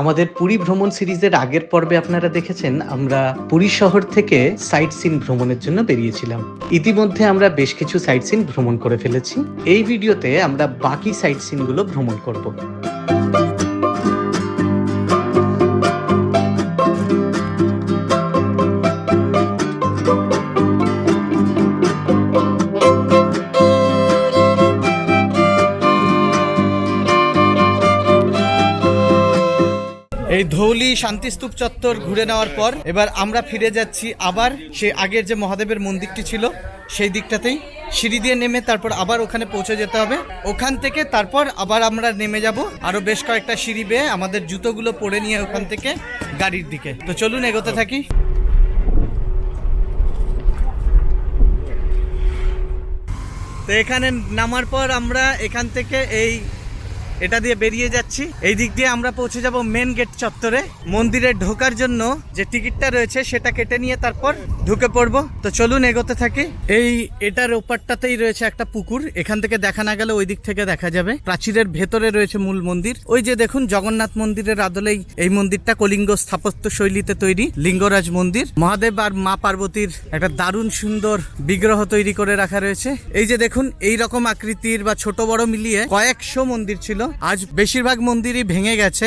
আমাদের পুরী ভ্রমণ সিরিজের আগের পর্বে আপনারা দেখেছেন, আমরা পুরী শহর থেকে সাইট সিন ভ্রমণের জন্য বেরিয়েছিলাম। ইতিমধ্যে আমরা বেশ কিছু সাইট সিন ভ্রমণ করে ফেলেছি। এই ভিডিওতে আমরা বাকি সাইট সিনগুলো ভ্রমণ করব। এই ধৌলি শান্তিস্তূপ চত্বর ঘুরে নেওয়ার পর এবার আমরা ফিরে যাচ্ছি আবার সেই আগের যে মহাদেবের মন্দিরটি ছিল, সেই দিকটাতেই। সিঁড়ি দিয়ে নেমে তারপর আবার ওখানে পৌঁছে যেতে হবে। ওখান থেকে তারপর আবার আমরা নেমে যাব। আরও বেশ কয়েকটা সিঁড়ি বেয়ে আমাদের জুতোগুলো পরে নিয়ে ওখান থেকে গাড়ির দিকে। তো চলুন এগোতে থাকি। তো এখানে নামার পর আমরা এখান থেকে এই এটা দিয়ে বেরিয়ে যাচ্ছি। এই দিক দিয়ে আমরা পৌঁছে যাব মেন গেট চত্বরে। মন্দিরে ঢোকার জন্য যে টিকিটটা রয়েছে সেটা কেটে নিয়ে তারপর ঢুকে পড়ব। তো চলুন এগোতে থাকি। এই এটার ওপারটাতেই রয়েছে একটা পুকুর। এখান থেকে দেখা না গেলে ওই দিক থেকে দেখা যাবে। প্রাচীরের ভেতরে রয়েছে মূল মন্দির। ওই যে দেখুন, জগন্নাথ মন্দিরের আদলেই এই মন্দিরটা কলিঙ্গ স্থাপত্য শৈলীতে তৈরি, লিঙ্গরাজ মন্দির। মহাদেব আর মা পার্বতীর একটা দারুণ সুন্দর বিগ্রহ তৈরি করে রাখা রয়েছে। এই যে দেখুন এই রকম আকৃতির বা ছোট বড় মিলিয়ে কয়েকশো মন্দির ছিল। আজ বেশিরভাগ মন্দিরই ভেঙে গেছে।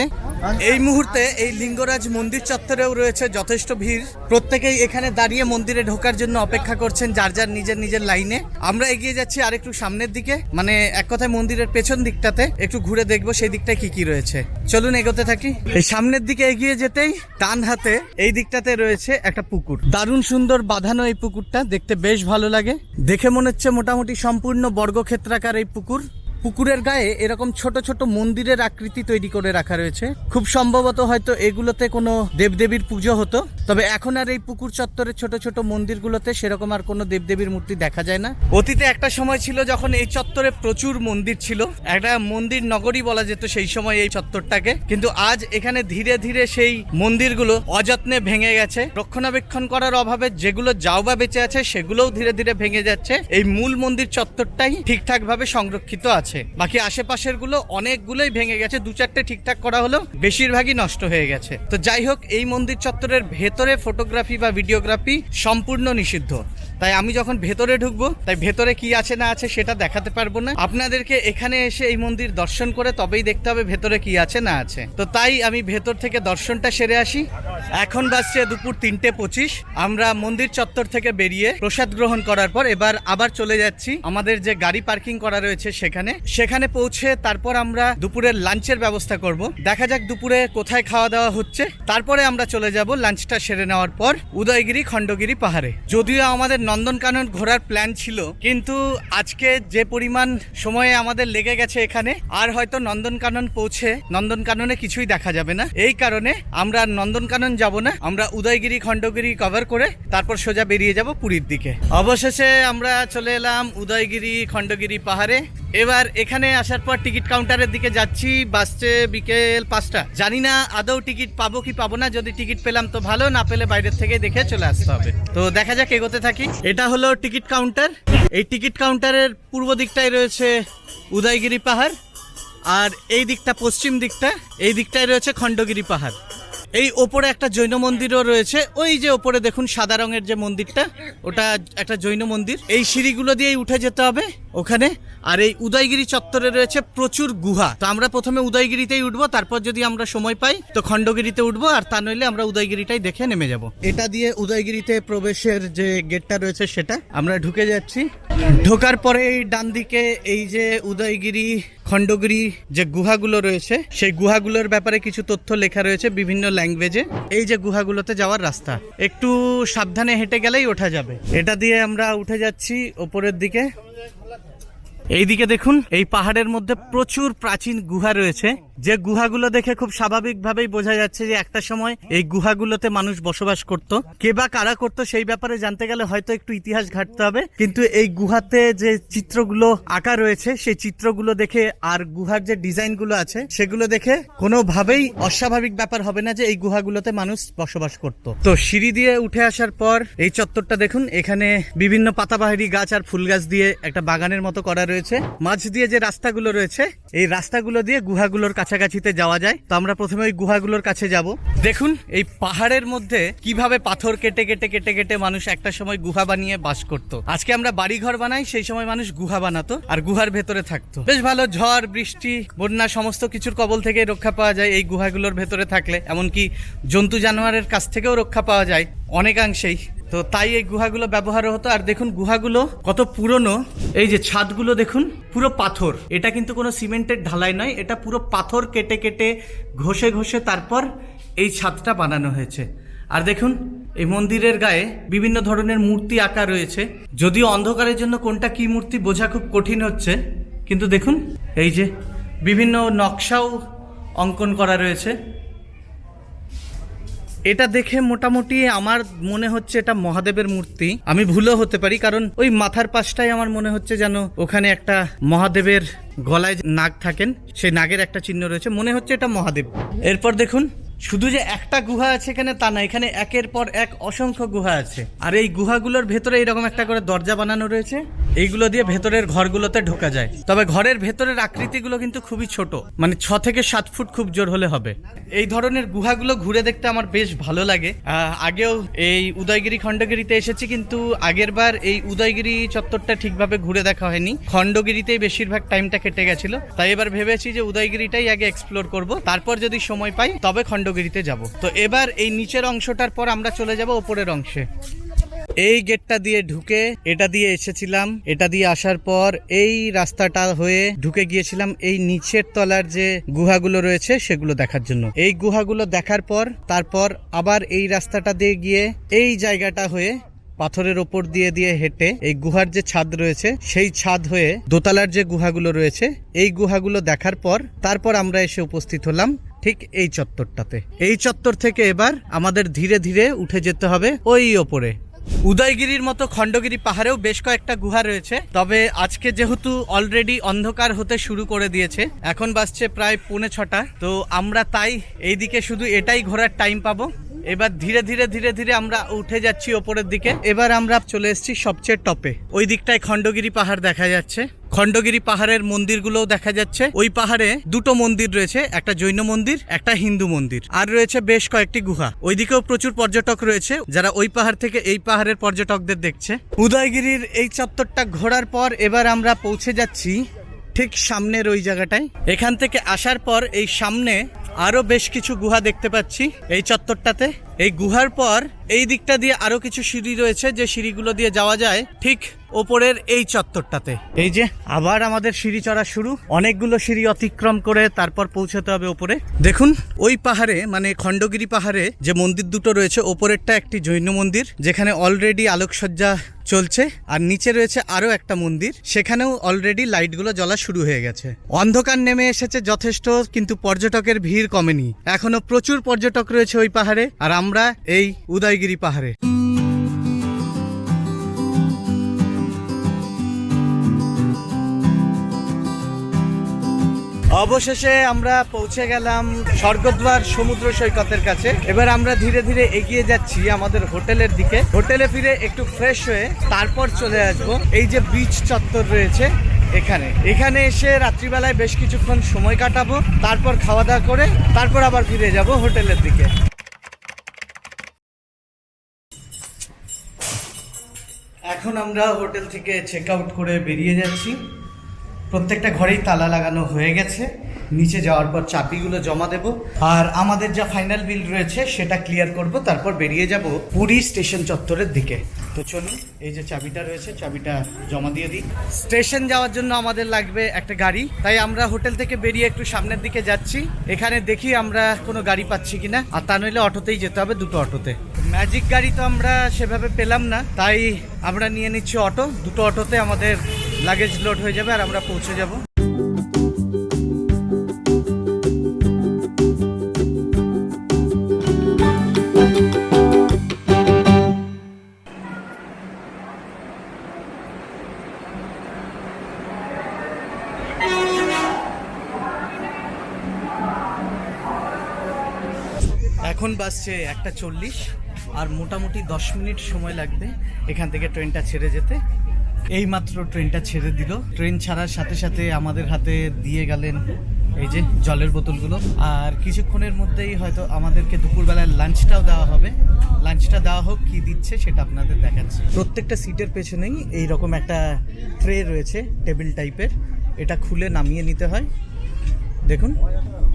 এই মুহূর্তে এই লিঙ্গরাজ মন্দির চত্বরেও রয়েছে যথেষ্ট ভিড়। প্রত্যেকেই এখানে দাঁড়িয়ে মন্দিরে ঢোকার জন্য অপেক্ষা করছেন, যার যার নিজের নিজের লাইনে। আমরা এগিয়ে যাচ্ছি আর একটু সামনের দিকে মানে এক কথায় মন্দিরের পেছন দিকটাতে। একটু ঘুরে দেখব সেই দিকটায় কি কি রয়েছে। চলুন এগোতে থাকি। এই সামনের দিকে এগিয়ে যেতেই ডান হাতে এই দিকটাতে রয়েছে একটা পুকুর। দারুণ সুন্দর বাঁধানো এই পুকুরটা, দেখতে বেশ ভালো লাগে। দেখে মনে হচ্ছে মোটামুটি সম্পূর্ণ বর্গক্ষেত্রাকার এই পুকুর। পুকুরের গায়ে এরকম ছোট ছোট মন্দিরের আকৃতি তৈরি করে রাখা রয়েছে। খুব সম্ভবত হয়তো এগুলোতে কোনো দেবদেবীর পুজো হতো, তবে এখন আর এই পুকুর চত্বরের ছোট ছোট মন্দিরগুলোতে সেরকম আর কোনো দেবদেবীর মূর্তি দেখা যায় না। অতীতে একটা সময় ছিল যখন এই চত্বরে প্রচুর মন্দির ছিল, একটা মন্দির নগরী বলা যেত সেই সময় এই চত্বরটাকে, কিন্তু আজ এখানে ধীরে ধীরে সেই মন্দিরগুলো অযত্নে ভেঙে গেছে। রক্ষণাবেক্ষণ করার অভাবে যেগুলো যাও বা বেঁচে আছে সেগুলোও ধীরে ধীরে ভেঙে যাচ্ছে। এই মূল মন্দির চত্বরটাই ঠিকঠাক ভাবে সংরক্ষিত আছে। বাকি আশেপাশেরগুলো অনেকগুলোই ভেঙে গেছে, দু চারটে ঠিকঠাক করা হলো বেশিরভাগই নষ্ট হয়ে গেছে। তো যাই হোক, এই মন্দির চত্বরের ভেতরে ফটোগ্রাফি বা ভিডিওগ্রাফি সম্পূর্ণ নিষিদ্ধ। তাই আমি যখন ভেতরে ঢুকবো, তাই ভেতরে কি আছে না আছে সেটা দেখাতে পারব না। আপনাদেরকে এখানে এসে এই মন্দির দর্শন করে তবেই দেখতে হবে ভেতরে কি আছে না আছে। তো তাই আমি ভেতর থেকে দর্শনটা সেরে আসি। এখন বাজছে দুপুর তিনটে পঁচিশ। আমরা মন্দির চত্বর থেকে বেরিয়ে প্রসাদ গ্রহণ করার পর এবার আবার চলে যাচ্ছি। আমাদের যে গাড়ি পার্কিং করা রয়েছে সেখানে। সেখানে পৌঁছে তারপর আমরা দুপুরের লাঞ্চের ব্যবস্থা করব। দেখা যাক দুপুরে কোথায় খাওয়া দাওয়া হচ্ছে। তারপরে আমরা চলে যাব লাঞ্চটা সেরে নেওয়ার পর উদয়গিরি খণ্ডগিরি পাহাড়ে। যদিও আমাদের নন্দনকানন ঘোরার প্ল্যান ছিল, কিন্তু আজকে যে পরিমাণ সময়ে আমাদের লেগে গেছে এখানে, আর হয়তো নন্দনকানন পৌঁছে নন্দনকাননে কিছুই দেখা যাবে না। এই কারণে আমরা নন্দনকানন যাব না। আমরা উদয়গিরি খণ্ডগিরি কভার করে তারপর সোজা বেরিয়ে যাব পুরীর দিকে। অবশেষে আমরা চলে এলাম উদয়গিরি খণ্ডগিরি পাহাড়ে। এবার এখানে আসার পর টিকিট কাউন্টারের দিকে যাচ্ছি বাসছে বিকেল পাঁচটা। জানি না আদৌ টিকিট পাবো কি পাবো না, যদি টিকিট পেলাম তো ভালো, না পেলে বাইরের থেকে দেখে চলে আসতে হবে। তো দেখা যাক, এগোতে থাকি। এটা হলো টিকিট কাউন্টার। এই টিকিট কাউন্টারের পূর্ব দিকটায় রয়েছে উদয়গিরি পাহাড়, আর এই দিকটা পশ্চিম দিকটা, এই দিকটায় রয়েছে খণ্ডগিরি পাহাড়। এই ওপরে একটা জৈন মন্দিরও রয়েছে। ওই যে ওপরে দেখুন সাদা রঙের যে মন্দিরটা, ওটা একটা জৈন মন্দির। এই সিঁড়িগুলো দিয়েই উঠে যেতে হবে ওখানে। আর এই উদয়গিরি চত্বরে রয়েছে প্রচুর গুহা। তো আমরা প্রথমে উদয়গিরিতেই উঠবো, তারপর যদি আমরা সময় পাই, তো খণ্ডগিরিতে উঠবো, আর তা নইলে আমরা উদয়গিরিটাই দেখে নেমে যাব। এটা দিয়ে উদয়গিরিতে প্রবেশের যে গেটটা রয়েছে সেটা, আমরা ঢুকে যাচ্ছি। ঢোকার পরে ডান দিকে এই যে উদয়গিরি, খণ্ডগিরি যে গুহাগুলো রয়েছে, সেই গুহাগুলোর ব্যাপারে কিছু তথ্য লেখা রয়েছে বিভিন্ন ল্যাঙ্গুয়েজে। এই যে গুহাগুলোতে যাওয়ার রাস্তা, একটু সাবধানে হেঁটে গেলেই ওঠা যাবে। এটা দিয়ে আমরা উঠে যাচ্ছি ওপরের দিকে। এইদিকে দেখুন, এই পাহাড়ের মধ্যে প্রচুর প্রাচীন গুহা রয়েছে। যে গুহাগুলো দেখে খুব স্বাভাবিকভাবেই বোঝা যাচ্ছে যে একটা সময় এই গুহাগুলোতে মানুষ বসবাস করত। কে বা কারা করতো সেই ব্যাপারে জানতে গেলে হয়তো একটু ইতিহাস ঘাটতে হবে। কিন্তু এই গুহাতে যে চিত্রগুলো আঁকা রয়েছে, সেই চিত্রগুলো দেখে আর গুহার যে ডিজাইনগুলো আছে, সেগুলো দেখে কোনোভাবেই অস্বাভাবিক ব্যাপার হবে না যে এই গুহাগুলোতে মানুষ বসবাস করত। তো সিঁড়ি দিয়ে উঠে আসার পর এই চত্বরটা দেখুন, এখানে বিভিন্ন পাতাবাহারি গাছ আর ফুল গাছ দিয়ে একটা বাগানের মতো করা রয়েছে। মাঝ দিয়ে যে রাস্তাগুলো রয়েছে, এই রাস্তাগুলো দিয়ে গুহাগুলোর কাছে কাছাকাছিতে যাওয়া যায়, তো আমরা প্রথমে ওই গুহাগুলোর কাছে যাব। দেখুন, এই পাহাড়ের মধ্যে কীভাবে পাথর কেটে কেটে কেটে কেটে মানুষ একটা সময় গুহা বানিয়ে বাস করত। আজকে আমরা বাড়ি ঘর বানাই, সেই সময় মানুষ গুহা বানাতো আর গুহার ভেতরে থাকতো। বেশ ভালো, ঝড়, বৃষ্টি, বন্যা, সমস্ত কিছুর কবল থেকে রক্ষা পাওয়া যায় এই গুহাগুলোর ভেতরে থাকলে। এমনকি জন্তু জানোয়ারের কাছ থেকেও রক্ষা পাওয়া যায় অনেকাংশেই। তো তাই এই গুহাগুলো ব্যবহার হতো। আর দেখুন, গুহাগুলো কত পুরনো। এই যে ছাদগুলো দেখুন, পুরো পাথর। এটা কিন্তু কোনো সিমেন্টের ঢালাই নয়, এটা পুরো পাথর কেটে কেটে ঘষে ঘষে তারপর এই ছাদটা বানানো হয়েছে। আর দেখুন, এই মন্দিরের গায়ে বিভিন্ন ধরনের মূর্তি আঁকা রয়েছে। যদিও অন্ধকারের জন্য কোনটা কি মূর্তি বোঝা খুব কঠিন হচ্ছে, কিন্তু দেখুন, এই যে বিভিন্ন নকশাও অঙ্কন করা রয়েছে। এটা দেখে মোটামুটি আমার মনে হচ্ছে এটা মহাদেবের মূর্তি। আমি ভুলও হতে পারি, কারণ ওই মাথার পাশটাই আমার মনে হচ্ছে যেন ওখানে একটা মহাদেবের গলায় নাগ থাকেন, সেই নাগের একটা চিহ্ন রয়েছে। মনে হচ্ছে এটা মহাদেব। এরপর দেখুন শুধু যে একটা গুহা আছে এখানে তা না, এখানে একের পর এক অসংখ্য গুহা আছে। আর এই গুহাগুলোর ভেতরে এইরকম একটা করে দরজা বানানো রয়েছে। এইগুলো দিয়ে ভেতরের ঘরগুলোতে ঢোকা যায়। তবে ঘরের ভেতরের আকৃতিগুলো কিন্তু খুবই ছোট। মানে ছ থেকে সাত ফুট খুব জোর হলে হবে। এই ধরনের গুহাগুলো ঘুরে দেখতে আমার বেশ ভালো লাগে। আগেও এই উদয়গিরি খণ্ডগিরিতে এসেছি, কিন্তু আগের বার এই উদয়গিরি চত্বরটা ঠিকভাবে ঘুরে দেখা হয়নি। খণ্ডগিরিতেই বেশিরভাগ টাইমটা কেটে গেছিল। তাই এবার ভেবেছি যে উদয়গিরিটাই আগে এক্সপ্লোর করব। তারপর যদি সময় পাই, তবে খণ্ডগিরিতে যাব। তো এবার এই নিচের অংশটার পর আমরা চলে যাব ওপরের অংশে। এই গেটটা দিয়ে ঢুকে এটা দিয়ে এসেছিলাম। এটা দিয়ে আসার পর এই রাস্তাটা হয়ে ঢুকে গিয়েছিলাম এই নিচের তলার যে গুহাগুলো রয়েছে সেগুলো দেখার জন্য। এই গুহাগুলো দেখার পর তারপর আবার এই রাস্তাটা দিয়ে গিয়ে এই জায়গাটা হয়ে পাথরের ওপর দিয়ে দিয়ে হেঁটে এই গুহার যে ছাদ রয়েছে সেই ছাদ হয়ে দোতলার যে গুহাগুলো রয়েছে, এই গুহাগুলো দেখার পর তারপর আমরা এসে উপস্থিত হলাম ঠিক এই চত্বরটাতে। এই চত্বর থেকে এবার আমাদের ধীরে ধীরে উঠে যেতে হবে ওই ওপরে। উদয়গিরির মতো খণ্ডগিরি পাহাড়েও বেশ কয়েকটা গুহা রয়েছে, তবে আজকে যেহেতু অলরেডি অন্ধকার হতে শুরু করে দিয়েছে, এখন বাজছে প্রায় পৌনে ছটা। তো আমরা তাই এইদিকে শুধু এটাই ঘোরার টাইম পাবো। এবার ধীরে ধীরে ধীরে ধীরে আমরা উঠে যাচ্ছি ওপরের দিকে। এবার আমরা চলে এসেছি সবচেয়ে টপে। ওই দিকটায় খণ্ডগিরি পাহাড় দেখা যাচ্ছে। খণ্ডগিরি পাহাড়ের মন্দিরগুলোও দেখা যাচ্ছে। ওই পাহাড়ে দুটো মন্দির রয়েছে, একটা জৈন মন্দির, একটা হিন্দু মন্দির। আর রয়েছে বেশ কয়েকটি গুহা। ওইদিকেও প্রচুর পর্যটক রয়েছে। যারা ওই পাহাড় থেকে এই পাহাড়ের পর্যটকদের দেখছে। উদয়গিরির এই চত্বরটা ঘোরার পর এবার আমরা পৌঁছে যাচ্ছি ঠিক সামনের ওই জায়গাটায়। এখান থেকে আসার পর এই সামনে আরও বেশ কিছু গুহা দেখতে পাচ্ছি এই চত্বরটাতে। এই গুহার পর এই দিকটা দিয়ে আরও কিছু সিঁড়ি রয়েছে, যে সিঁড়িগুলো দিয়ে যাওয়া যায়। ঠিক ওপরের এই চত্বরটাতে। এই যে, আবার আমাদের সিঁড়ি চড়া শুরু। অনেকগুলো সিঁড়ি অতিক্রম করে তারপর পৌঁছাতে হবে ওপরে। দেখুন, ওই পাহাড়ে মানে খণ্ডগিরি পাহাড়ে যে মন্দির দুটো রয়েছে, ওপরেরটা একটি জৈন মন্দির, যেখানে অলরেডি আলোকসজ্জা চলছে, আর নিচে রয়েছে আরও একটা মন্দির। সেখানেও অলরেডি লাইটগুলো জ্বলা শুরু হয়ে গেছে। অন্ধকার নেমে এসেছে যথেষ্ট, কিন্তু পর্যটকের ভিড় কমেনি। এখনও প্রচুর পর্যটক রয়েছে ওই পাহাড়ে, আর আমরা এই উদয়গিরি পাহাড়ে। অবশেষে আমরা পৌঁছে গেলাম স্বর্গদ্বার সমুদ্র সৈকতের কাছে। এবার আমরা ধীরে ধীরে এগিয়ে যাচ্ছি আমাদের হোটেলের দিকে। হোটেলে ফিরে একটু ফ্রেশ হয়ে তারপর চলে আসব। এই যে বিচ চত্বর রয়েছে এখানে। এখানে এসে রাত্রিবেলায় বেশ কিছুক্ষণ সময় কাটাবো, তারপর খাওয়া দাওয়া করে তারপর আবার ফিরে যাব হোটেলের দিকে। এখন আমরা হোটেল থেকে চেক আউট করে বেরিয়ে যাচ্ছি। প্রত্যেকটা ঘরেই তালা লাগানো হয়ে গেছে। নিচে যাওয়ার পর চাবিগুলো জমা দেব। আর আমাদের যা ফাইনাল বিল রয়েছে, সেটা ক্লিয়ার করব, তারপর বেরিয়ে যাব পুরী স্টেশন চত্বরের দিকে। তো চলুন, এই যে চাবিটা রয়েছে, চাবিটা জমা দিয়ে দিই। স্টেশন যাওয়ার জন্য আমাদের লাগবে একটা গাড়ি। তাই আমরা হোটেল থেকে বেরিয়ে একটু সামনের দিকে যাচ্ছি। এখানে দেখি আমরা কোনো গাড়ি পাচ্ছি কিনা। আর তা নইলে অটোতেই যেতে হবে, দুটো অটোতে। ম্যাজিক গাড়ি তো আমরা সেভাবে পেলাম না। তাই আমরা নিয়ে নিচ্ছি অটো। দুটো অটোতে আমাদের লাগেজ লোড হয়ে যাবে আর আমরা পৌঁছে যাব। এখন বাসছে একটা চল্লিশ, আর মোটামুটি দশ মিনিট সময় লাগবে এখান থেকে ট্রেনটা ছেড়ে যেতে। এই মাত্র ট্রেনটা ছেড়ে দিল। ট্রেন ছাড়ার সাথে সাথে আমাদের হাতে দিয়ে গেলেন এই যে জলের বোতলগুলো। আর কিছুক্ষণের মধ্যেই হয়তো আমাদেরকে দুপুরবেলায় লাঞ্চটাও দেওয়া হবে। লাঞ্চটা দেওয়া হোক, কি দিচ্ছে সেটা আপনাদের দেখাচ্ছে। প্রত্যেকটা সিটের পেছনেই এইরকম একটা ট্রে রয়েছে, টেবিল টাইপের। এটা খুলে নামিয়ে নিতে হয়। দেখুন,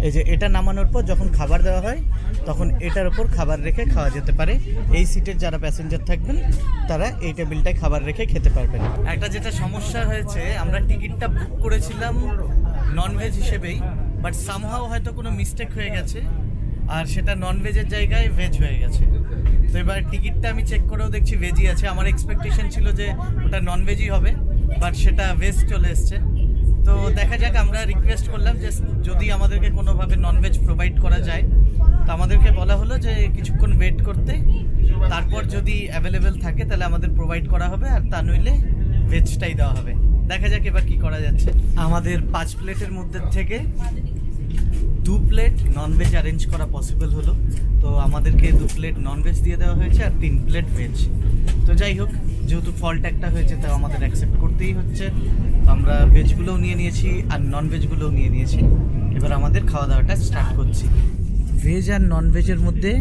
এই যে এটা নামানোর পর যখন খাবার দেওয়া হয়, তখন এটার ওপর খাবার রেখে খাওয়া যেতে পারে। এই সিটের যারা প্যাসেঞ্জার থাকবেন, তারা এই টেবিলটায় খাবার রেখে খেতে পারবেন। একটা যেটা সমস্যা হয়েছে, আমরা টিকিটটা বুক করেছিলাম ননভেজ হিসেবেই বাট সামহাও হয়তো কোনো মিস্টেক হয়ে গেছে, আর সেটা ননভেজের জায়গায় ভেজ হয়ে গেছে। তো এবার টিকিটটা আমি চেক করেও দেখছি ভেজই আছে। আমার এক্সপেকটেশন ছিল যে ওটা ননভেজই হবে বাট সেটা ভেজ চলে এসছে। তো দেখা যাক, আমরা রিকোয়েস্ট করলাম যে যদি আমাদেরকে কোনোভাবে ননভেজ প্রোভাইড করা যায়, তো আমাদেরকে বলা হলো যে কিছুক্ষণ ওয়েট করতে, তারপর যদি অ্যাভেলেবেল থাকে তাহলে আমাদের প্রোভাইড করা হবে, আর তা নইলে ভেজটাই দেওয়া হবে। দেখা যাক এবার কি করা যাচ্ছে। আমাদের পাঁচ প্লেটের মধ্যে থেকে দু প্লেট ননভেজ অ্যারেঞ্জ করা পসিবল হলো। তো আমাদেরকে দু প্লেট ননভেজ দিয়ে দেওয়া হয়েছে, আর তিন প্লেট ভেজ তো যাই হোক যেহেতু ফল্ট একটা হয়েছে, তাও আমাদের অ্যাকসেপ্ট করতেই হচ্ছে। আমরা ভেজগুলোও নিয়ে নিয়েছি আর নন ভেজগুলোও নিয়ে নিয়েছি। এবার আমাদের খাওয়া দাওয়াটা স্টার্ট করছি। ভেজ আর নন ভেজের মধ্যে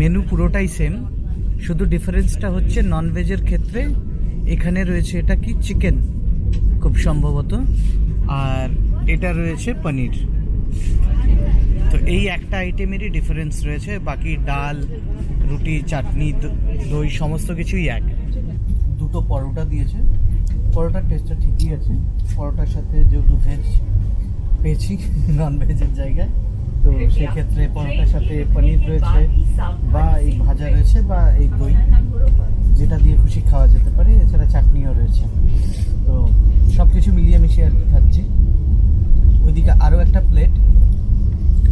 মেনু পুরোটাই সেম শুধু ডিফারেন্সটা হচ্ছে নন ভেজের ক্ষেত্রে এখানে রয়েছে এটা কি চিকেন খুব সম্ভবত। আর এটা রয়েছে পনির। তো এই একটা আইটেমেরই ডিফারেন্স রয়েছে। বাকি ডাল, রুটি, চাটনি দই, সমস্ত কিছুই এক। দুটো পরোটা দিয়েছে। পরোটার টেস্টটা ঠিকই আছে। পরোটার সাথে যেহেতু ভেজ পেয়েছি নন ভেজের জায়গায়, তো সেক্ষেত্রে পরোটার সাথে পনির রয়েছে বা এই ভাজা রয়েছে বা এই দই, যেটা দিয়ে খুশি খাওয়া যেতে পারে। এছাড়া চাটনিও রয়েছে। তো সব কিছু মিলিয়ে মিশিয়ে আর কি খাচ্ছি। ওইদিকে আরও একটা প্লেট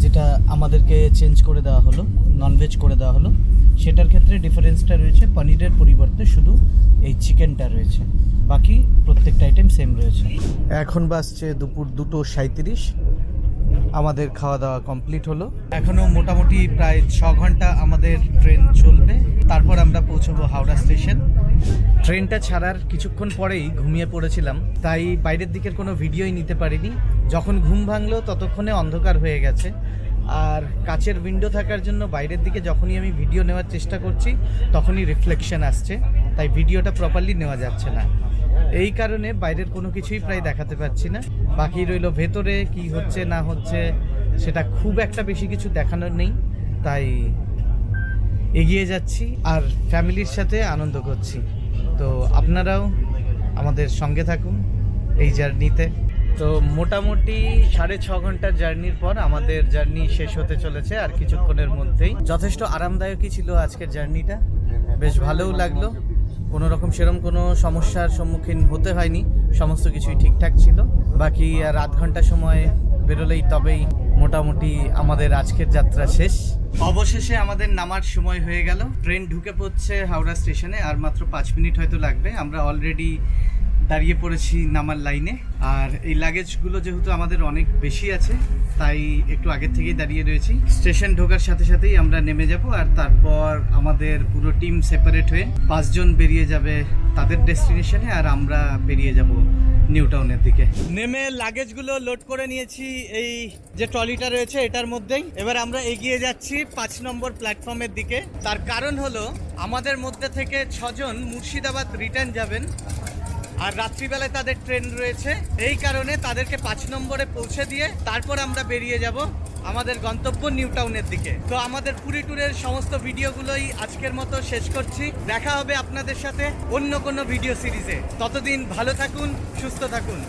যেটা আমাদেরকে চেঞ্জ করে দেওয়া হলো। ননভেজ করে দেওয়া হলো। সেটার ক্ষেত্রে ডিফারেন্সটা রয়েছে পনিরের পরিবর্তে শুধু এই চিকেনটা রয়েছে। বাকি প্রত্যেকটা আইটেম সেম রয়েছে। এখন বাসছে দুপুর দুটো সাঁত্রিশ আমাদের খাওয়া দাওয়া কমপ্লিট হলো। এখনও মোটামুটি প্রায় ছ ঘণ্টা আমাদের ট্রেন চলবে। তারপর আমরা পৌঁছবো হাওড়া স্টেশন ট্রেনটা ছাড়ার কিছুক্ষণ পরেই ঘুমিয়ে পড়েছিলাম। তাই বাইরের দিকের কোনো ভিডিওই নিতে পারিনি। যখন ঘুম ভাঙলো ততক্ষণে অন্ধকার হয়ে গেছে। আর কাচের উইন্ডো থাকার জন্য বাইরের দিকে যখনই আমি ভিডিও নেওয়ার চেষ্টা করছি, তখনই রিফ্লেকশন আসছে। তাই ভিডিওটা প্রপারলি নেওয়া যাচ্ছে না। এই কারণে বাইরের কোনো কিছুই প্রায় দেখাতে পারছি না। বাকি রইল ভেতরে কি হচ্ছে, না হচ্ছে, সেটা খুব একটা বেশি কিছু দেখানোর নেই। তাই এগিয়ে যাচ্ছি আর ফ্যামিলির সাথে আনন্দ করছি। তো আপনারাও আমাদের সঙ্গে থাকুন এই জার্নিতে। তো মোটামুটি সাড়ে ছ ঘণ্টার জার্নির পর আমাদের জার্নি শেষ হতে চলেছে আর কিছুক্ষণের মধ্যেই। যথেষ্ট আরামদায়কই ছিল আজকের জার্নিটা। বেশ ভালোও লাগল। কোনো রকম সেরকম কোনো সমস্যার সম্মুখীন হতে হয়নি। সমস্ত কিছুই ঠিকঠাক ছিল। বাকি আর আধ ঘণ্টা সময় বেরোলেই তবেই মোটামুটি আমাদের আজকের যাত্রা শেষ। অবশেষে আমাদের নামার সময় হয়ে গেল। ট্রেন ঢুকে পড়ছে হাওড়া স্টেশনে আর মাত্র পাঁচ মিনিট হয়তো লাগবে। আমরা অলরেডি দাঁড়িয়ে পড়েছি নামার লাইনে। আর এই লাগেজগুলো যেহেতু আমাদের অনেক বেশি আছে, তাই একটু আগের থেকেই দাঁড়িয়ে রয়েছি। স্টেশন ঢোকার সাথে সাথেই আমরা নেমে যাব আর তারপর আমাদের পুরো টিম সেপারেট হয়ে পাঁচজন বেরিয়ে যাবে তাদের ডেস্টিনেশনে আর আমরা বেরিয়ে যাব নিউ টাউনের দিকে। নেমে লাগেজগুলো লোড করে নিয়েছি এই যে ট্রলিটা রয়েছে, এটার মধ্যেই। এবার আমরা এগিয়ে যাচ্ছি পাঁচ নম্বর প্ল্যাটফর্মের দিকে। তার কারণ হলো, আমাদের মধ্যে থেকে ছজন মুর্শিদাবাদ রিটার্ন যাবেন। আর রাত্রিবেলায় তাদের ট্রেন রয়েছে। এই কারণে তাদেরকে পাঁচ নম্বরে পৌঁছে দিয়ে তারপর আমরা বেরিয়ে যাব আমাদের গন্তব্য নিউ টাউনের দিকে। তো আমাদের পুরী ট্যুরের সমস্ত ভিডিওগুলোই আজকের মতো শেষ করছি। দেখা হবে আপনাদের সাথে অন্য কোনো ভিডিও সিরিজে। ততদিন ভালো থাকুন, সুস্থ থাকুন।